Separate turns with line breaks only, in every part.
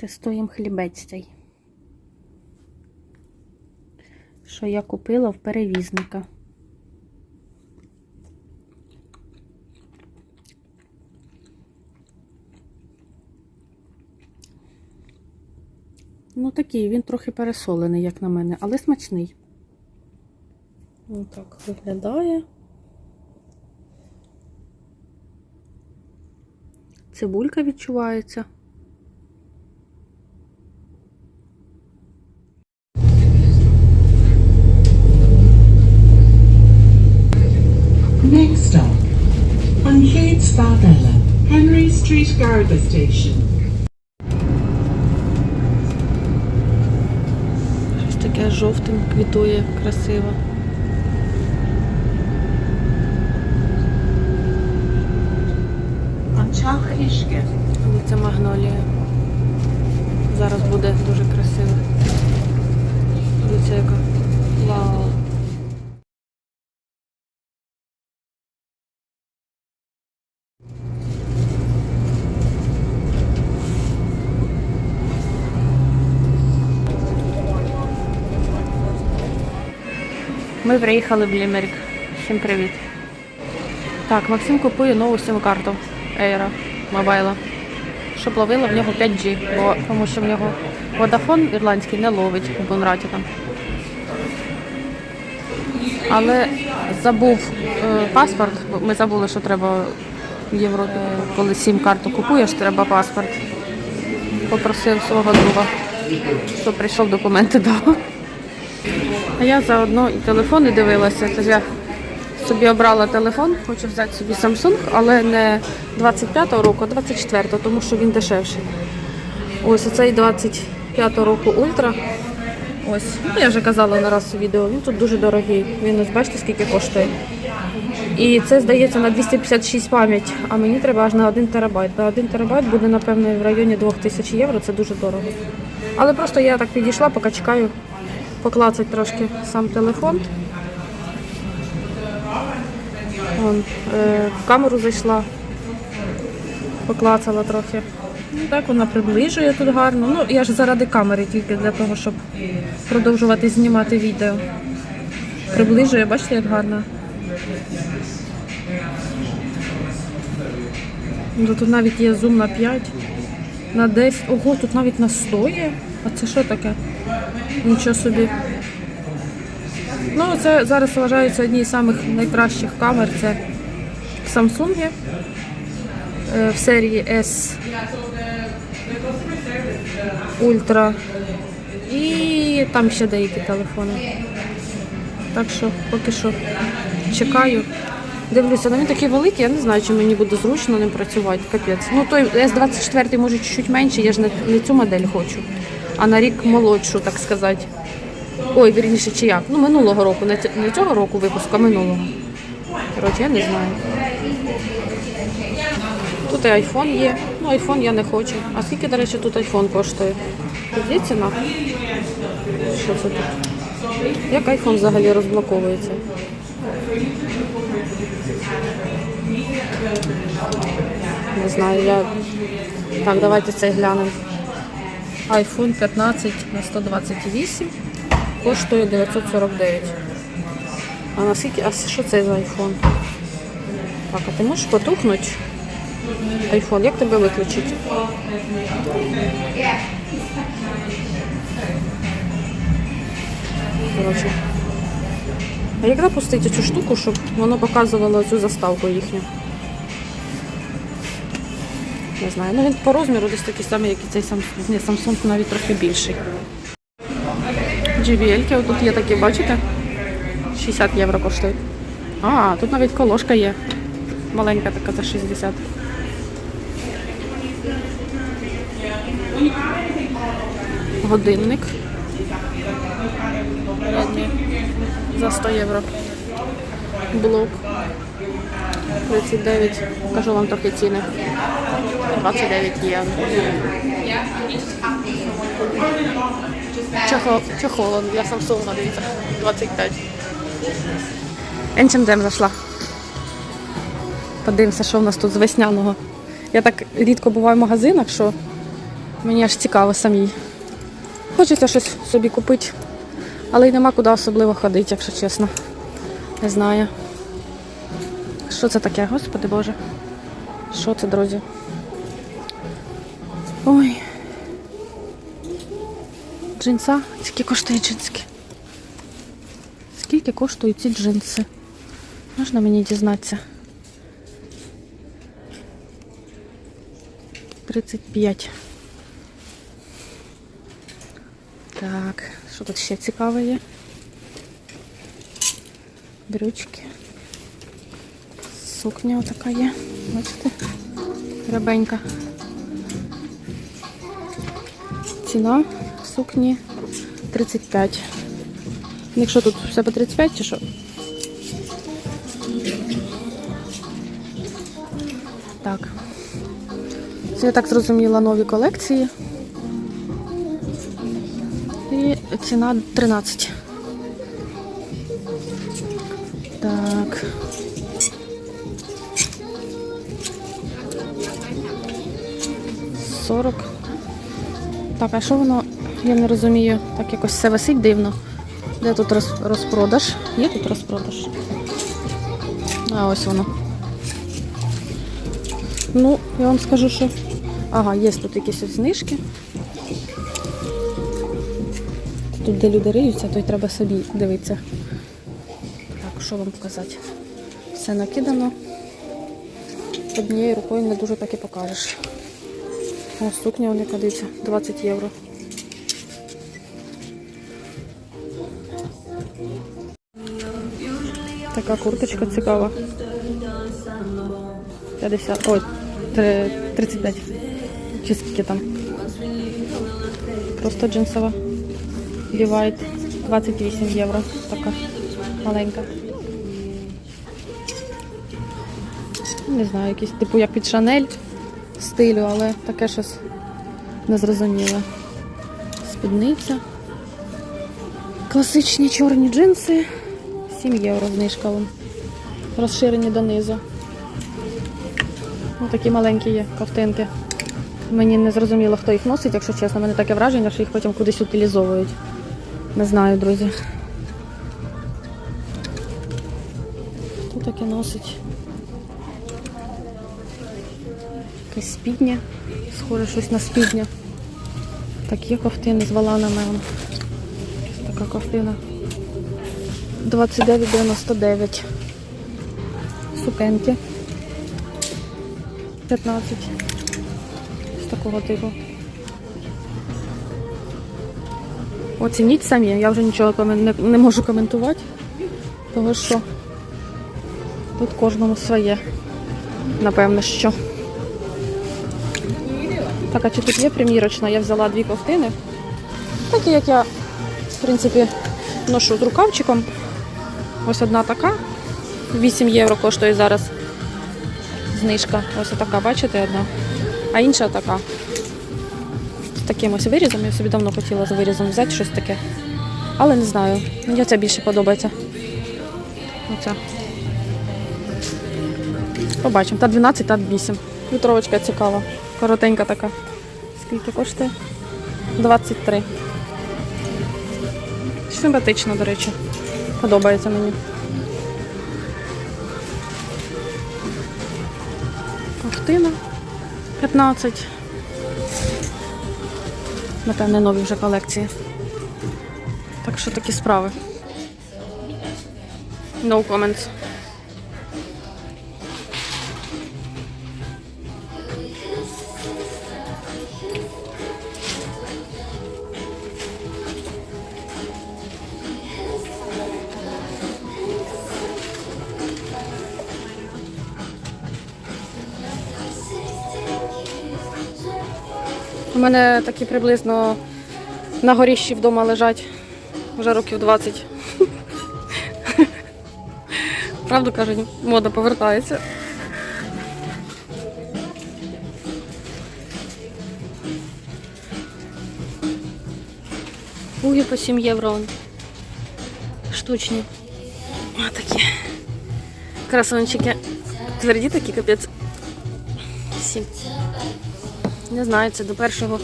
Тестуємо хлібець цей. Що я купила в перевізника. Ну такий, він трохи пересолений, як на мене, але смачний. Ось так виглядає. Цибулька відчувається.
Anchade Henry Street Garda Station.
Щось таке жовтим квітує, красиво.
Anchach Ishke.
Вулиця Магнолія. Зараз буде дуже красиво. Дивіться, яка. Вау. Ми приїхали в Лімерик. Всім привіт. Так, Максим купує нову сим-карту Ейра мобайла. Щоб ловила в нього 5G, бо тому що в нього Vodafone ірландський не ловить у Бонраті там. Але забув е, паспорт, ми забули, що треба в Європі, коли сім-карту купуєш, треба паспорт. Попросив свого друга, щоб прийшов документи дав. А я заодно і телефони дивилася. Тож я собі обрала телефон, хочу взяти собі Samsung, але не 25-го року, а 24-го, тому що він дешевший. Ось оцей 25-го року Ультра. Ось, ну я вже казала не раз у відео, він тут дуже дорогий. Він ось бачите, скільки коштує. І це здається на 256 пам'ять, а мені треба аж на 1 терабайт. На 1 терабайт буде, напевно, в районі 2000 євро, це дуже дорого. Але просто я так підійшла, поки чекаю поклацать трошки сам телефон. Вон, е, в камеру зайшла, поклацала трохи. Ну, так вона приближує тут гарно. Ну, я ж заради камери тільки для того, щоб продовжувати знімати відео. Приближує, бачите, як гарно. Ну, Тут навіть є зум на 5, на 10. Ого, тут навіть на 100 є. А це що таке? Нічого собі. Ну, це зараз вважається однією з самих найкращих камер. Це Samsung е, в серії S Ultra. І там ще деякі телефони. Так що поки що чекаю. Дивлюся, ну він такий великий, я не знаю, чи мені буде зручно ним працювати. Капець. Ну той S24 може чуть-чуть менше, я ж не, не цю модель хочу, а на рік молодшу, так сказати. Ой, вірніше, чи як? Ну, минулого року, не цього року випуску, а минулого. Коротше, я не знаю. Тут і айфон є. Ну, айфон я не хочу. А скільки, до речі, тут айфон коштує? Тут є ціна? Що це тут? Як айфон взагалі розблоковується? Не знаю, я. Так, давайте цей глянемо. iPhone 15 на 128 коштує 949. А наскільки, а що це за iPhone? Так, а ти можеш потухнути? iPhone, як тебе виключити? Коротше. А як запустити цю штуку, щоб воно показувало цю заставку їхню? Не знаю. Ну він по розміру десь такий самий, як і цей Samsung. Ні, Samsung навіть трохи більший. JBL, тут є такі, бачите? 60 євро коштує. А, тут навіть колошка є. Маленька така за 60. Годинник. За 100 євро. Блок. 39. Покажу вам трохи ціни. 29 євро. Чехол, чехол для Samsung, дивіться, 25. H&M зайшла. Подивимося, що в нас тут з весняного. Я так рідко буваю в магазинах, що Мені аж цікаво самій. Хочеться щось собі купити, але й нема куди особливо ходити, якщо чесно. Не знаю. Що це таке, господи Боже? Що це, друзі? Ой. Джинса? Скільки коштують джински? Скільки коштують ці джинси? Можна мені дізнатися? 35. Так, що тут ще цікаве є? Брючки. Сукня така є. Бачите? Рябенька. Ціна сукні 35. Якщо тут все по 35 чи що? Так. Це я так зрозуміла нові колекції. І ціна 13. Так. Сорок. Так, а що воно? Я не розумію. Так якось все висить дивно. Де тут роз- розпродаж? Є тут розпродаж? А ось воно. Ну, я вам скажу, що. Ага, є тут якісь ось знижки. Тут, де люди риються, то й треба собі дивитися. Так, що вам показати? Все накидано. Однією рукою не дуже так і покажеш. Ось сукня вона дивіться, 20 євро. Така курточка цікава. 50, ой, три- 35. Чи скільки там? Просто джинсова. Лівайт 28 євро. Така маленька. Не знаю, якийсь типу як під Шанель стилю, але таке щось незрозуміле. Спідниця. Класичні чорні джинси. 7 євро знижка. Розширені донизу. Ну, такі маленькі є ковтинки. Мені не зрозуміло, хто їх носить, якщо чесно. У мене таке враження, що їх потім кудись утилізовують. Не знаю, друзі. Хто таке носить? Якесь спідня. Схоже щось на спідня. Такі ковтини з валанами. Така ковтина. 29,99. Сукенки. 15. З такого типу. Оцініть самі, я вже нічого не можу коментувати, тому що тут кожному своє. Напевно, що. Так, а чи тут є примірочна? Я взяла дві ковтини. Такі, як я, в принципі, ношу з рукавчиком. Ось одна така. 8 євро коштує зараз знижка. Ось така, бачите, одна. А інша така. З таким ось вирізом. Я собі давно хотіла з вирізом взяти щось таке. Але не знаю. Мені ця більше подобається. Оця. Побачимо. Та 12, та 8. Вітровочка цікава. Коротенька така. Скільки коштує? 23. Симпатично, до речі. Подобається мені. Ковтина 15. Напевне, нові вже колекції. Так що такі справи. No comments. У мене такі приблизно на горіщі вдома лежать вже років 20. Правду кажуть, мода повертається. Уги по 7 євро. Штучні. А такі. Красончики. Тверді такі, капець. 7. Не знаю, це до першого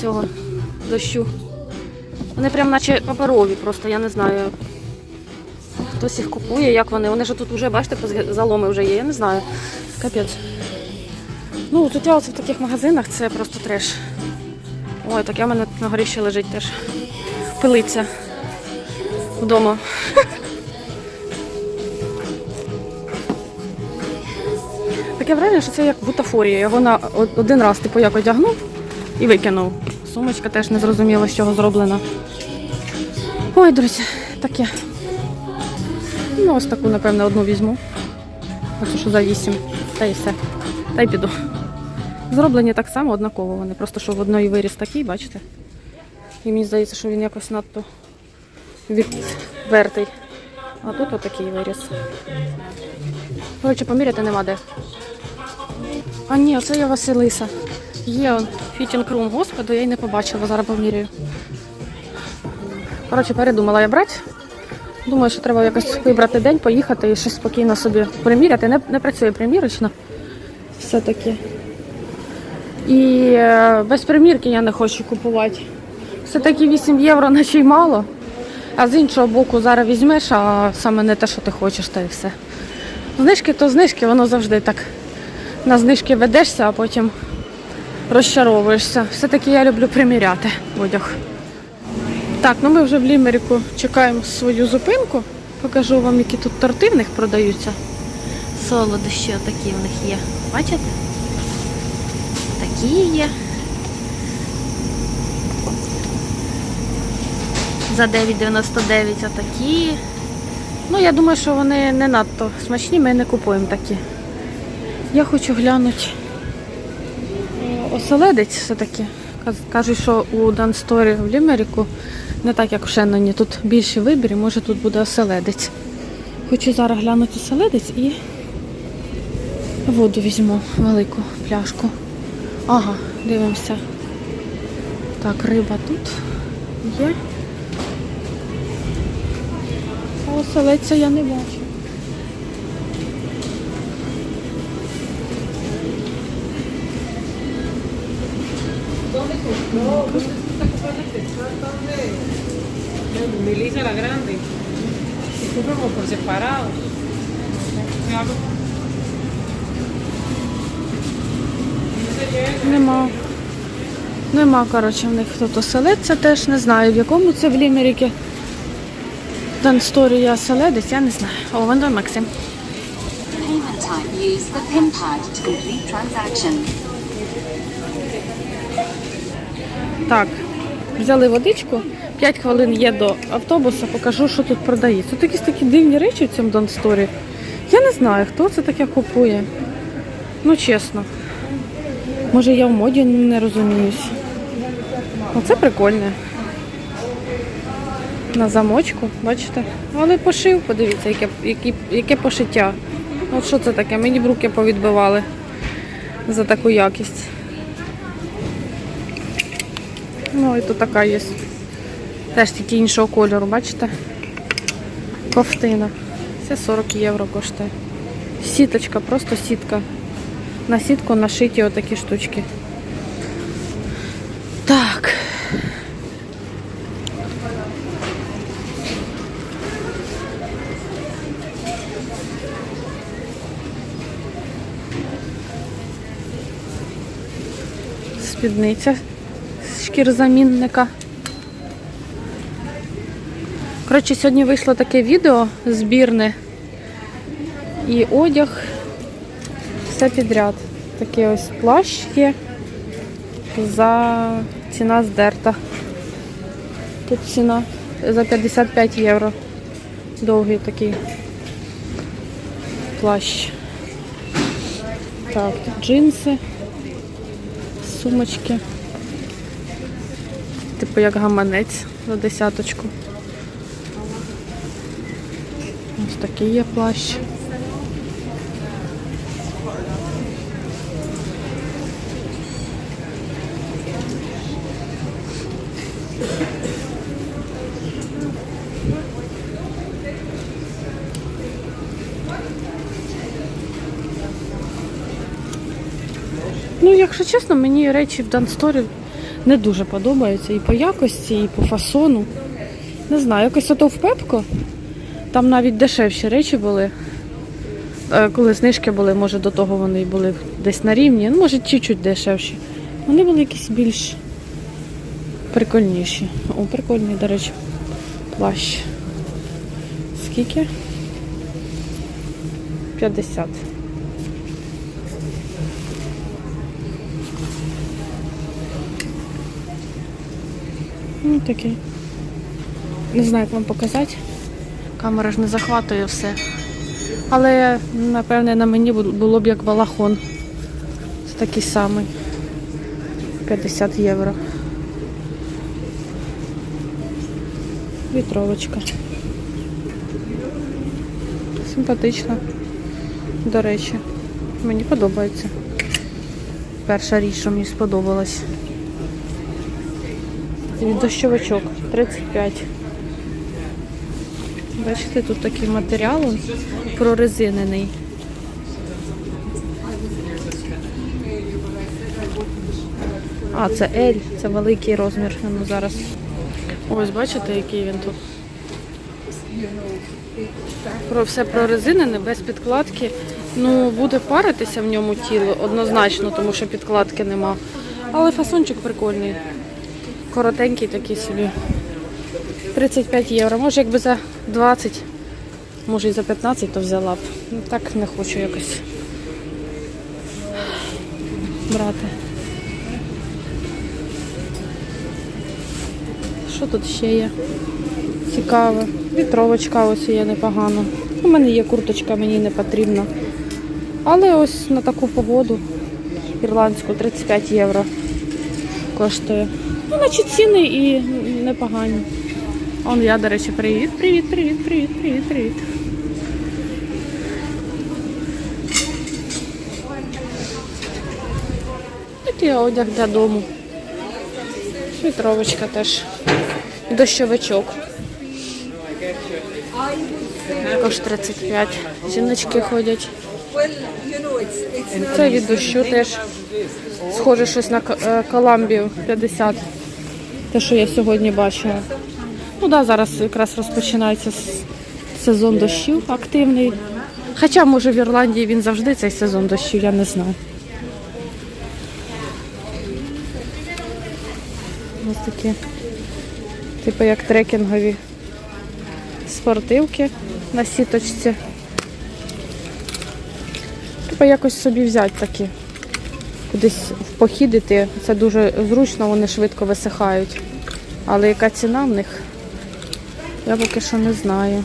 цього дощу. Вони прям наче паперові, просто я не знаю. Хтось їх купує, як вони. Вони ж тут вже, бачите, заломи вже є, я не знаю. Капець. Ну, тут оце в таких магазинах це просто треш. Ой, таке в мене на горі ще лежить теж. Пилиться вдома. Таке враження, що це як бутафорія. Його на один раз типу як одягнув і викинув. Сумочка теж не зрозуміло, з чого зроблена. Ой, друзі, таке. Ну, ось таку, напевно, одну візьму. Оце що за вісім. Та й все. Та й піду. Зроблені так само однаково вони. Просто що в одної виріс такий, бачите? І мені здається, що він якось надто відвертий. А тут отакий виріс. Коротше, поміряти нема де. А ні, це я Василиса. Є он фітінг рум. Господи, я й не побачила, зараз поміряю. Коротше, передумала я брати. Думаю, що треба якось вибрати день, поїхати і щось спокійно собі приміряти. Не, не працює примірочно. Все-таки. І е, без примірки я не хочу купувати. Все-таки 8 євро наче й мало. А з іншого боку, зараз візьмеш, а саме не те, що ти хочеш, та і все. Знижки то знижки, воно завжди так. На знижки ведешся, а потім розчаровуєшся. Все-таки я люблю приміряти одяг. Так, ну ми вже в Лімерику чекаємо свою зупинку. Покажу вам, які тут торти в них продаються. Солодощі такі в них є. Бачите? Такі є. За 9,99 отакі. Ну, я думаю, що вони не надто смачні, ми не купуємо такі. Я хочу глянути е, оселедець все-таки. Кажуть, що у Дансторі в Лімерику не так, як в Шенноні. Тут більше вибір, і може тут буде оселедець. Хочу зараз глянути оселедець і воду візьму велику пляшку. Ага, дивимося. Так, риба тут є. А оселедця я не бачу.
Melissa la grande. Y como por separado.
Нема. Нема, коротше, в них тут оселедця теж не знаю, в якому це в Лімеріки. Дансторі я оселедець, я не знаю. О, вон там Максим.
Payment type. Use the PIN pad to complete transaction.
Так, взяли водичку, 5 хвилин є до автобуса, покажу, що тут продається. Тут якісь такі дивні речі в цьому Донсторі. Я не знаю, хто це таке купує. Ну, чесно. Може я в моді не розуміюсь. Оце прикольне. На замочку, бачите? Але пошив, подивіться, яке, яке, яке пошиття. От що це таке? Мені б руки повідбивали за таку якість. Ну і тут така є. Теж тільки іншого кольору, бачите? Ковтина. Це 40 євро коштує. Сіточка, просто сітка. На сітку нашиті отакі штучки. Так. Спідниця шкірзамінника. Коротше, сьогодні вийшло таке відео збірне і одяг, все підряд. Такий ось плащ є. За ціна здерта. Тут ціна за 55 євро. Довгий такий плащ. Так, тут джинси, сумочки. Типу як гаманець за десяточку. Ось такий є плащ. Ну, якщо чесно, мені речі в Дансторі не дуже подобаються і по якості, і по фасону. Не знаю, якось ото в Пепко. Там навіть дешевші речі були. Е, Коли знижки були, може до того вони були десь на рівні, ну, може чуть-чуть дешевші. Вони були якісь більш прикольніші. О, прикольний, до речі, плащ. Скільки? 50. Ну, такий. Не знаю, як вам показати. Камера ж не захватує все. Але, напевне, на мені було б як балахон. Це такий самий. 50 євро. Вітровочка. Симпатична. До речі, мені подобається. Перша річ, що мені сподобалась. Від дощовичок 35. Бачите, тут такий матеріал прорезинений. А, це L, це великий розмір. Ну, зараз. Ось бачите, який він тут. Про все прорезинене, без підкладки. Ну, буде паритися в ньому тіло однозначно, тому що підкладки нема. Але фасончик прикольний. Коротенький такий собі. 35 євро. Може, якби за 20, може і за 15, то взяла б. Ну так не хочу якось брати. Що тут ще є? Цікаве. Вітровочка ось є непогано. У мене є курточка, мені не потрібна. Але ось на таку погоду ірландську 35 євро коштує. Ну, наче ціни і непогані. Он я, до речі, привіт, привіт, привіт, привіт, привіт, привіт. Такий одяг для дому. Вітровочка теж. Дощовичок. Також 35. Жіночки ходять. Це від дощу теж. Схоже щось на е, Коламбію 50. Те, що я сьогодні бачила. Ну да, зараз якраз розпочинається сезон дощів активний. Хоча, може, в Ірландії він завжди цей сезон дощів, я не знаю. Ось такі, типу як трекінгові спортивки на сіточці. Треба якось собі взяти такі. Кудись в похід іти. Це дуже зручно, вони швидко висихають. Але яка ціна в них? Я поки що не знаю.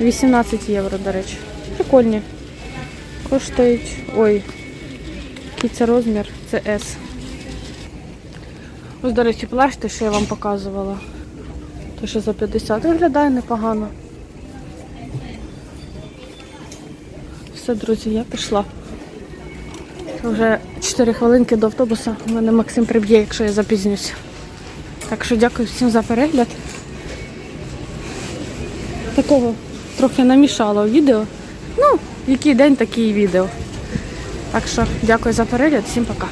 18 євро, до речі. Прикольні. Коштують. Ой, який це розмір? Це S. Ось, до речі, плащ, те, що я вам показувала. Те, що за 50 виглядає непогано. Все, друзі, я пішла. Вже 4 хвилинки до автобуса. У мене Максим приб'є, якщо я запізнюся. Так що дякую всім за перегляд. Такого трохи намішало відео. Ну, який день, такі і відео. Так що дякую за перегляд, всім пока.